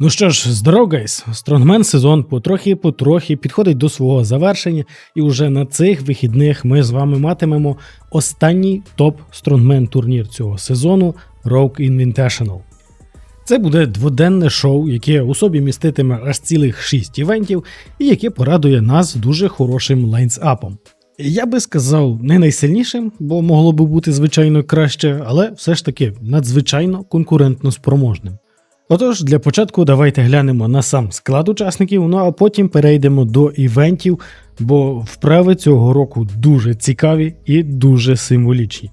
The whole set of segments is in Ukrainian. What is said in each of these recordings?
Ну що ж, здоров, гайс! Стронгмен сезон потрохи-потрохи підходить до свого завершення, і вже на цих вихідних ми з вами матимемо останній топ стронгмен турнір цього сезону Rogue Invitational. Це буде дводенне шоу, яке у собі міститиме аж цілих 6 івентів, і яке порадує нас дуже хорошим лайнсапом. Я би сказав, не найсильнішим, бо могло би бути звичайно краще, але все ж таки надзвичайно конкурентно спроможним. Отож, для початку давайте глянемо на сам склад учасників, ну а потім перейдемо до івентів, бо вправи цього року дуже цікаві і дуже символічні.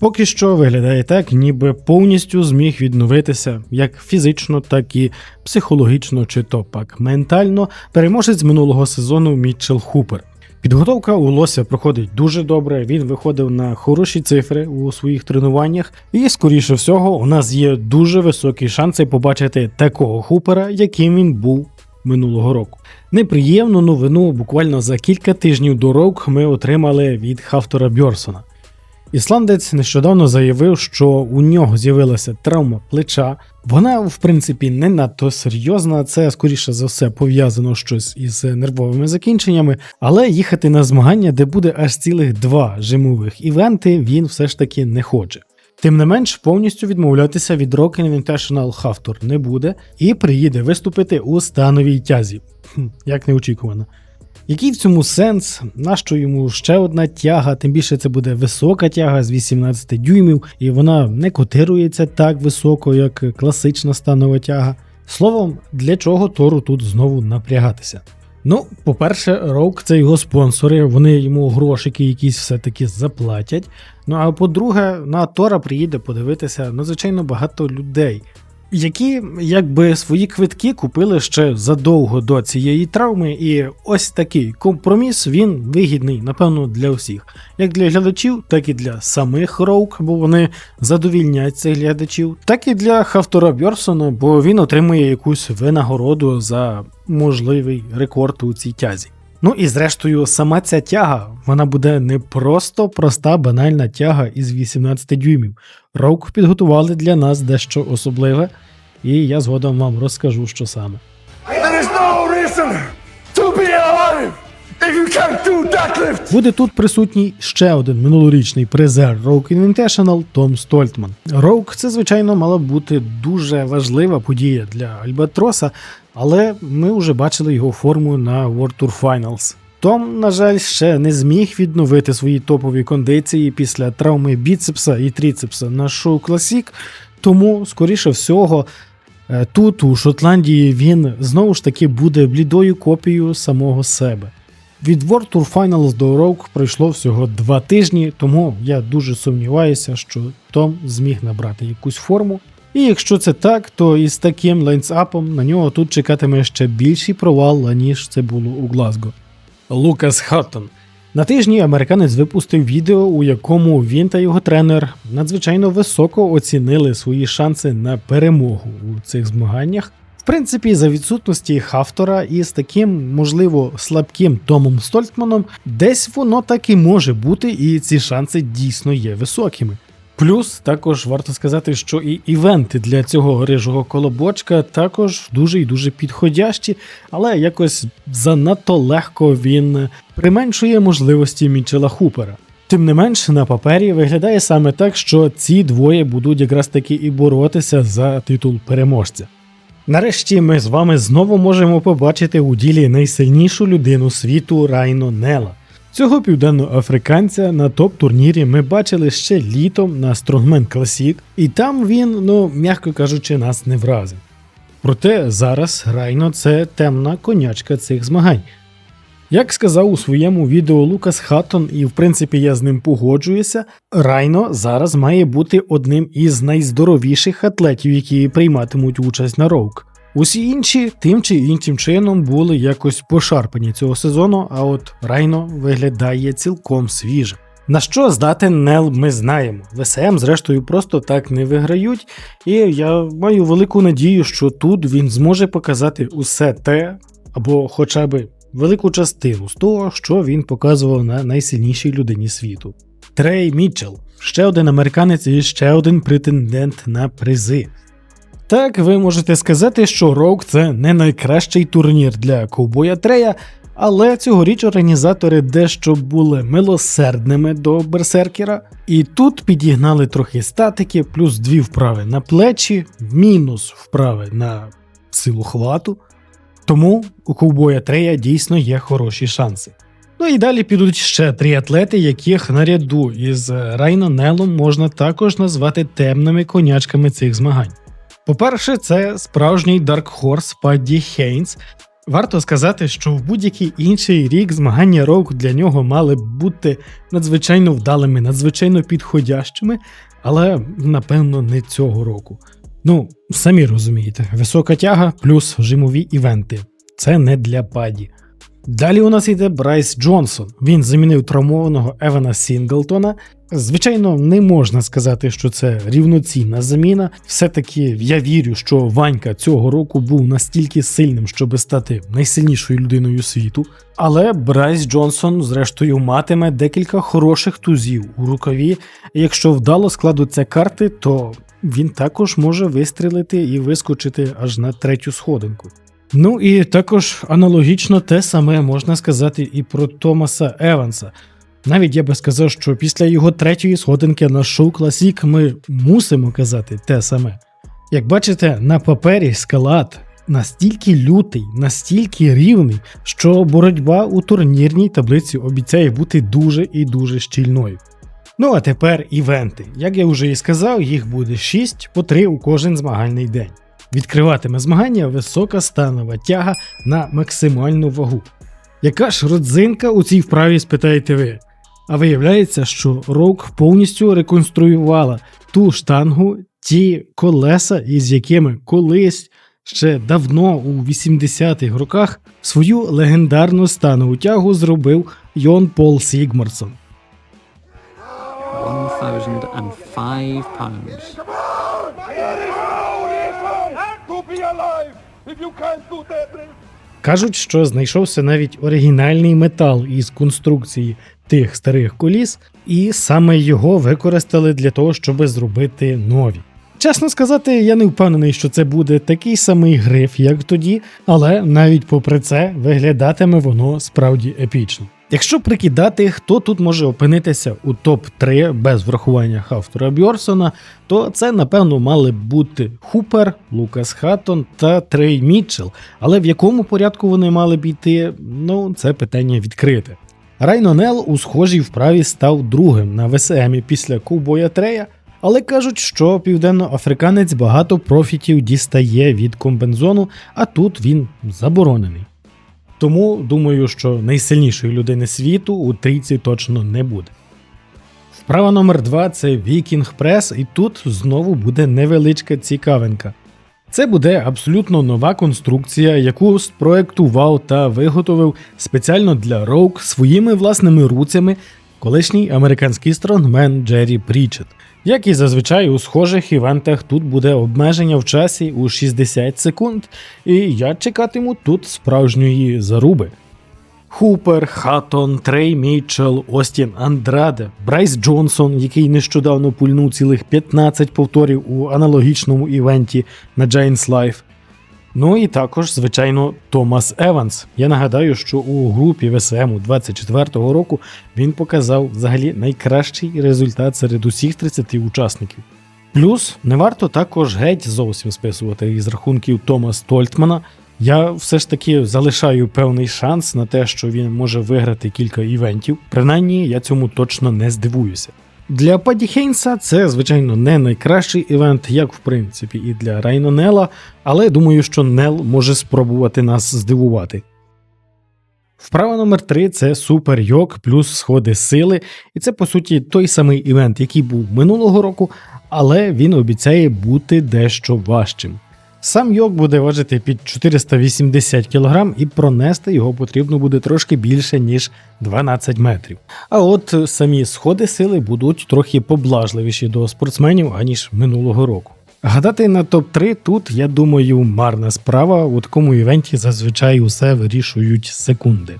Поки що виглядає так, ніби повністю зміг відновитися як фізично, так і психологічно чи то пак ментально переможець минулого сезону Мітчел Хупер. Підготовка у Лося проходить дуже добре. Він виходив на хороші цифри у своїх тренуваннях, і, скоріше всього, у нас є дуже високі шанси побачити такого хупера, яким він був минулого року. Неприємну новину буквально за кілька тижнів до рок ми отримали від Хафтора Бьорсона. Ісландець нещодавно заявив, що у нього з'явилася травма плеча. Вона, в принципі, не надто серйозна, це скоріше за все пов'язано щось із нервовими закінченнями, але їхати на змагання, де буде аж цілих два жимових івенти, він все ж таки не хоче. Тим не менш, повністю відмовлятися від Rock Invitational Хавтор не буде і приїде виступити у становій тязі. Як неочікувано. Який в цьому сенс? Нащо йому ще одна тяга? Тим більше це буде висока тяга з 18 дюймів, і вона не котирується так високо, як класична станова тяга. Словом, для чого Тору тут знову напрягатися? Ну, по-перше, Роук це його спонсори, вони йому грошики якісь все-таки заплатять. Ну а по-друге, на Тора приїде подивитися надзвичайно багато людей які якби свої квитки купили ще задовго до цієї травми, і ось такий компроміс він вигідний, напевно, для всіх, як для глядачів, так і для самих Роук, бо вони задовільняють цих глядачів, так і для Хавтора Бьорсона, бо він отримує якусь винагороду за можливий рекорд у цій тязі. Ну і зрештою, сама ця тяга, вона буде не просто проста банальна тяга із 18 дюймів. Роук підготували для нас дещо особливе, і я згодом вам розкажу, що саме. Буде тут присутній ще один минулорічний призер Rogue Invitational Том Стольтман. Rogue це, звичайно, мала бути дуже важлива подія для Альбатроса, але ми вже бачили його форму на World Tour Finals. Том, на жаль, ще не зміг відновити свої топові кондиції після травми біцепса і тріцепса на шоу Classic, тому, скоріше всього, е, тут, у Шотландії, він знову ж таки буде блідою копією самого себе. Від World Tour Finals до Rogue пройшло всього два тижні, тому я дуже сумніваюся, що Том зміг набрати якусь форму. І якщо це так, то із таким лайнсапом на нього тут чекатиме ще більший провал, аніж це було у Глазго. Лукас Хаттон. На тижні американець випустив відео, у якому він та його тренер надзвичайно високо оцінили свої шанси на перемогу у цих змаганнях. В принципі, за відсутності Хафтора і з таким, можливо, слабким Томом Стольтманом, десь воно так і може бути, і ці шанси дійсно є високими. Плюс також варто сказати, що і івенти для цього рижого колобочка також дуже і дуже підходящі, але якось занадто легко він применшує можливості Мічела Хупера. Тим не менш, на папері виглядає саме так, що ці двоє будуть якраз таки і боротися за титул переможця. Нарешті ми з вами знову можемо побачити у ділі найсильнішу людину світу Райно Нела. Цього південноафриканця на топ-турнірі ми бачили ще літом на Strongman Classic, і там він, ну м'яко кажучи, нас не вразив. Проте зараз Райно це темна конячка цих змагань. Як сказав у своєму відео Лукас Хаттон, і в принципі я з ним погоджуюся, Райно зараз має бути одним із найздоровіших атлетів, які прийматимуть участь на роук. Усі інші тим чи іншим чином були якось пошарпані цього сезону, а от Райно виглядає цілком свіже. На що здатен Нел, ми знаємо. ВСМ, зрештою, просто так не виграють, і я маю велику надію, що тут він зможе показати усе те, або хоча б велику частину з того, що він показував на найсильнішій людині світу. Трей Мітчелл ще один американець і ще один претендент на призи. Так, ви можете сказати, що Роук це не найкращий турнір для ковбоя Трея, але цьогоріч організатори дещо були милосердними до берсеркера, і тут підігнали трохи статики, плюс дві вправи на плечі, мінус вправи на силу хвату. Тому у ковбоя Трея дійсно є хороші шанси. Ну і далі підуть ще три атлети, яких наряду із Райно Нелом можна також назвати темними конячками цих змагань. По-перше, це справжній Dark Horse Падді Хейнс. Варто сказати, що в будь-який інший рік змагання року для нього мали б бути надзвичайно вдалими, надзвичайно підходящими, але напевно не цього року. Ну, самі розумієте, висока тяга плюс жимові івенти. Це не для паді. Далі у нас йде Брайс Джонсон. Він замінив травмованого Евана Сінглтона. Звичайно, не можна сказати, що це рівноцінна заміна. Все-таки я вірю, що Ванька цього року був настільки сильним, щоб стати найсильнішою людиною світу. Але Брайс Джонсон, зрештою, матиме декілька хороших тузів у рукаві. Якщо вдало складуться карти, то він також може вистрілити і вискочити аж на третю сходинку. Ну і також аналогічно те саме можна сказати і про Томаса Еванса. Навіть я би сказав, що після його третьої сходинки на шоу Класік ми мусимо казати те саме. Як бачите, на папері скалат настільки лютий, настільки рівний, що боротьба у турнірній таблиці обіцяє бути дуже і дуже щільною. Ну а тепер івенти. Як я вже і сказав, їх буде 6 по 3 у кожен змагальний день. Відкриватиме змагання висока станова тяга на максимальну вагу. Яка ж родзинка у цій вправі спитаєте ви? А виявляється, що Роук повністю реконструювала ту штангу, ті колеса, із якими колись ще давно у 80-х роках свою легендарну станову тягу зробив Йон Пол Сігмарсон. £105. Кажуть, що знайшовся навіть оригінальний метал із конструкції тих старих коліс, і саме його використали для того, щоб зробити нові. Чесно сказати, я не впевнений, що це буде такий самий гриф, як тоді, але навіть попри це виглядатиме воно справді епічно. Якщо прикидати, хто тут може опинитися у топ-3 без врахування Хафтера Бьорсона, то це напевно мали б бути Хупер, Лукас Хаттон та Трей Мітчелл. Але в якому порядку вони мали б йти, ну це питання відкрите. Райно Нел у схожій вправі став другим на ВСМі після Ковбоя Трея, але кажуть, що південноафриканець багато профітів дістає від комбензону, а тут він заборонений. Тому думаю, що найсильнішої людини світу у трійці точно не буде. Вправа номер 2 це Вікінг Прес, і тут знову буде невеличка цікавинка. Це буде абсолютно нова конструкція, яку спроектував та виготовив спеціально для Роук своїми власними руцями колишній американський стронгмен Джері Прічет. Як і зазвичай у схожих івентах, тут буде обмеження в часі у 60 секунд, і я чекатиму тут справжньої заруби. Хупер, Хаттон, Трей Мітчелл, Остін Андраде, Брайс Джонсон, який нещодавно пульнув цілих 15 повторів у аналогічному івенті на Giants Life. Ну і також, звичайно, Томас Еванс. Я нагадаю, що у групі ВСМ у 24-го року він показав взагалі найкращий результат серед усіх 30 учасників. Плюс не варто також геть зовсім списувати із рахунків Тома Стольтмана. Я все ж таки залишаю певний шанс на те, що він може виграти кілька івентів. Принаймні, я цьому точно не здивуюся. Для Паді Хейнса це, звичайно, не найкращий івент, як в принципі, і для Райно Нела, але думаю, що Нел може спробувати нас здивувати. Вправа номер 3 це супер йок плюс сходи сили, і це по суті той самий івент, який був минулого року, але він обіцяє бути дещо важчим. Сам йок буде важити під 480 кг і пронести його потрібно буде трошки більше, ніж 12 метрів. А от самі сходи сили будуть трохи поблажливіші до спортсменів, аніж минулого року. Гадати на топ-3 тут, я думаю, марна справа. У такому івенті зазвичай усе вирішують секунди.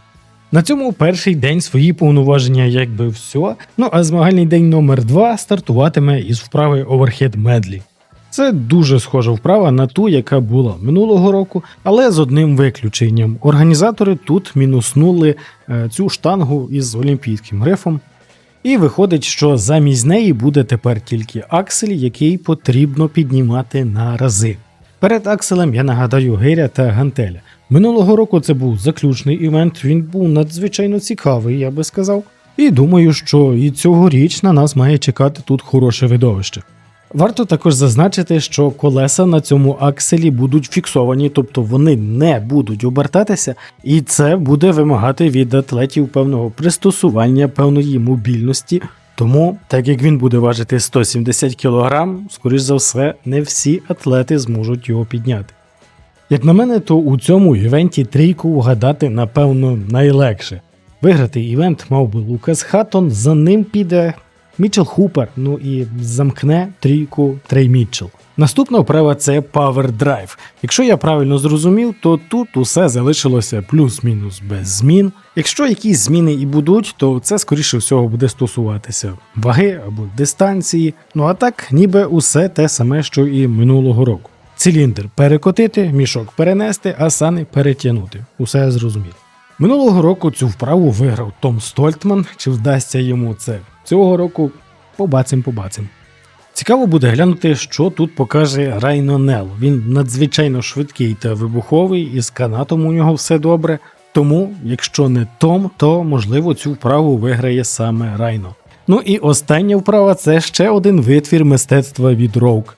На цьому перший день свої повноваження якби все. Ну а змагальний день номер 2 стартуватиме із вправи Overhead Medley. Це дуже схожа вправа на ту, яка була минулого року, але з одним виключенням. Організатори тут мінуснули е, цю штангу із олімпійським грифом. І виходить, що замість неї буде тепер тільки аксель, який потрібно піднімати на рази. Перед акселем я нагадаю гиря та гантеля. Минулого року це був заключний івент, він був надзвичайно цікавий, я би сказав. І думаю, що і цьогоріч на нас має чекати тут хороше видовище. Варто також зазначити, що колеса на цьому акселі будуть фіксовані, тобто вони не будуть обертатися, і це буде вимагати від атлетів певного пристосування, певної мобільності. Тому, так як він буде важити 170 кг, скоріш за все, не всі атлети зможуть його підняти. Як на мене, то у цьому івенті трійку вгадати, напевно, найлегше. Виграти івент мав би Лукас Хаттон, за ним піде Мітчел Хупер, ну і замкне трійку Трей Мітчел. Наступна вправа це Power Drive. Якщо я правильно зрозумів, то тут усе залишилося плюс-мінус без змін. Якщо якісь зміни і будуть, то це скоріше всього буде стосуватися ваги або дистанції. Ну а так, ніби усе те саме, що і минулого року. Циліндр перекотити, мішок перенести, а сани перетягнути. Усе зрозуміло. Минулого року цю вправу виграв Том Стольтман. Чи вдасться йому це цього року? Побацим, побацим. Цікаво буде глянути, що тут покаже Райно Нел. Він надзвичайно швидкий та вибуховий, і з канатом у нього все добре. Тому, якщо не Том, то можливо цю вправу виграє саме Райно. Ну і остання вправа це ще один витвір мистецтва від Роук.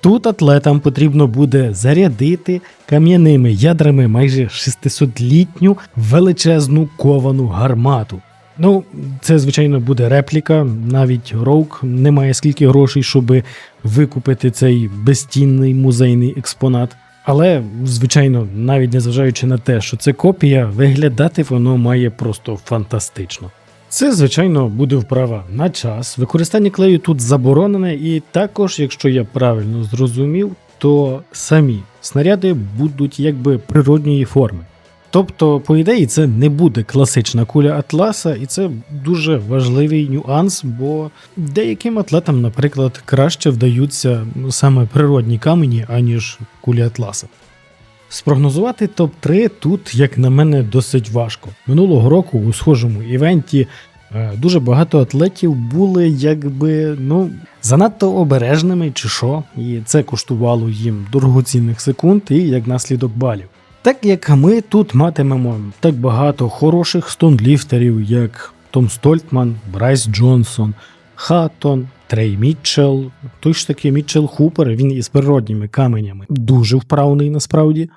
Тут атлетам потрібно буде зарядити кам'яними ядрами майже 600-літню величезну ковану гармату. Ну, це, звичайно, буде репліка. Навіть Роук не має скільки грошей, щоб викупити цей безцінний музейний експонат. Але, звичайно, навіть незважаючи на те, що це копія, виглядати воно має просто фантастично. Це, звичайно, буде вправа на час. Використання клею тут заборонене, і також, якщо я правильно зрозумів, то самі снаряди будуть якби природньої форми. Тобто, по ідеї, це не буде класична куля Атласа, і це дуже важливий нюанс, бо деяким атлетам, наприклад, краще вдаються саме природні камені, аніж кулі Атласа. Спрогнозувати топ-3 тут, як на мене, досить важко. Минулого року у схожому івенті е, дуже багато атлетів були якби ну занадто обережними чи що, і це коштувало їм дорогоцінних секунд і як наслідок балів. Так як ми тут матимемо так багато хороших стонліфтерів, як Том Стольтман, Брайс Джонсон, Хаттон, Трей Мітчелл, той ж таки Мітчелл Хупер, він із природніми каменями дуже вправний насправді,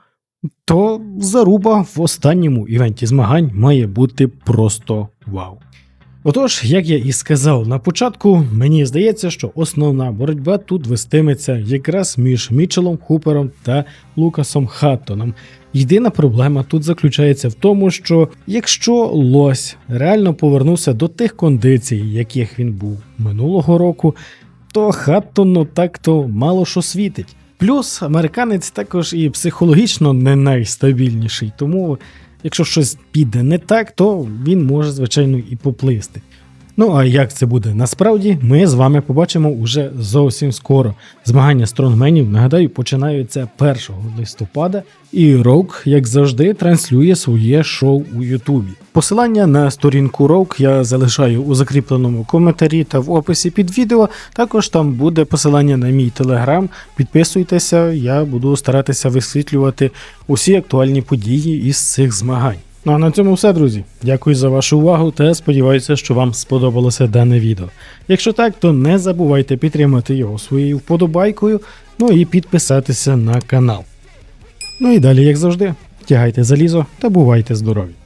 то заруба в останньому івенті змагань має бути просто вау. Отож, як я і сказав на початку, мені здається, що основна боротьба тут вестиметься якраз між Мічелом Хупером та Лукасом Хаттоном. Єдина проблема тут заключається в тому, що якщо лось реально повернувся до тих кондицій, яких він був минулого року, то Хаттону так-то мало що світить. Плюс американець також і психологічно не найстабільніший, тому якщо щось піде не так, то він може, звичайно, і поплисти. Ну а як це буде насправді, ми з вами побачимо уже зовсім скоро. Змагання стронгменів, нагадаю, починаються 1 листопада, і Роук, як завжди, транслює своє шоу у Ютубі. Посилання на сторінку Роук я залишаю у закріпленому коментарі та в описі під відео. Також там буде посилання на мій телеграм. Підписуйтеся, я буду старатися висвітлювати усі актуальні події із цих змагань. Ну а на цьому все, друзі. Дякую за вашу увагу та сподіваюся, що вам сподобалося дане відео. Якщо так, то не забувайте підтримати його своєю вподобайкою, ну і підписатися на канал. Ну і далі, як завжди, тягайте залізо та бувайте здорові!